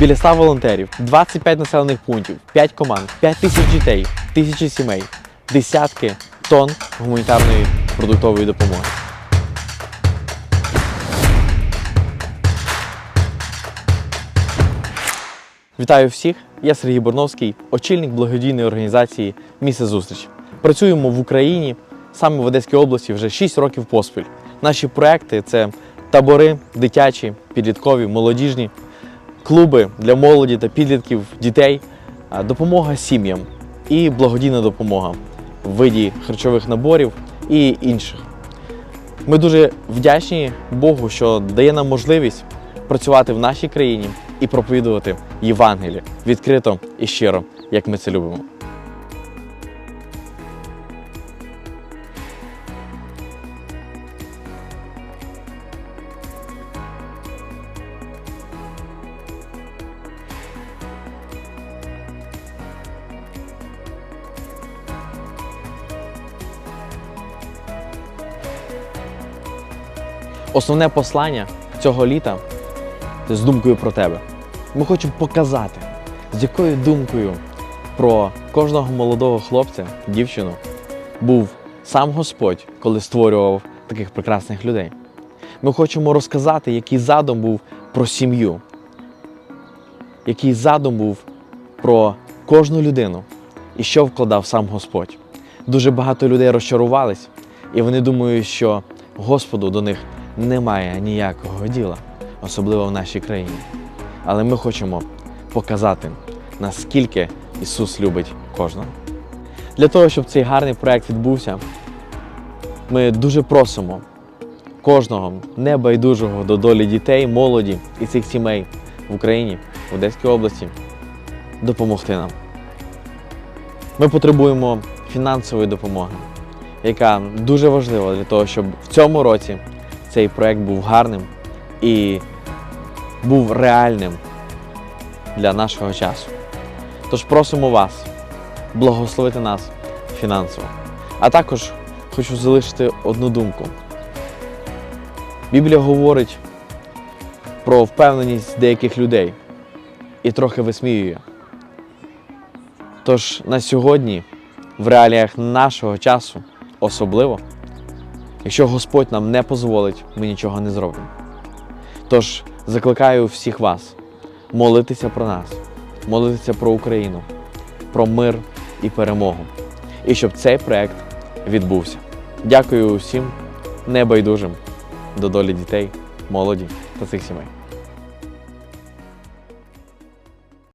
Біля 100 волонтерів, 25 населених пунктів, 5 команд, 5 тисяч дітей, тисячі сімей, десятки тонн гуманітарної продуктової допомоги. Вітаю всіх! Я Сергій Борновський, очільник благодійної організації Місце зустріч. Працюємо в Україні, саме в Одеській області, вже 6 років поспіль. Наші проекти це табори дитячі, підліткові, молодіжні, клуби для молоді та підлітків, дітей, допомога сім'ям і благодійна допомога в виді харчових наборів і інших. Ми дуже вдячні Богу, що дає нам можливість працювати в нашій країні і проповідувати Євангеліє відкрито і щиро, як ми це любимо. Основне послання цього літа це з думкою про тебе. Ми хочемо показати, з якою думкою про кожного молодого хлопця, дівчину був сам Господь, коли створював таких прекрасних людей. Ми хочемо розказати, який задум був про сім'ю, який задум був про кожну людину і що вкладав сам Господь. Дуже багато людей розчарувались, і вони думають, що Господу до них немає ніякого діла, особливо в нашій країні. Але ми хочемо показати, наскільки Ісус любить кожного. Для того, щоб цей гарний проект відбувся, ми дуже просимо кожного небайдужого до долі дітей, молоді і цих сімей в Україні, в Одеській області, допомогти нам. Ми потребуємо фінансової допомоги, яка дуже важлива для того, щоб в цьому році цей проект був гарним і був реальним для нашого часу. Тож просимо вас благословити нас фінансово. А також хочу залишити одну думку. Біблія говорить про впевненість деяких людей і трохи висміює. Тож на сьогодні, в реаліях нашого часу, особливо, якщо Господь нам не дозволить, ми нічого не зробимо. Тож закликаю всіх вас молитися про нас, молитися про Україну, про мир і перемогу. І щоб цей проект відбувся. Дякую усім небайдужим до долі дітей, молоді та цих сімей.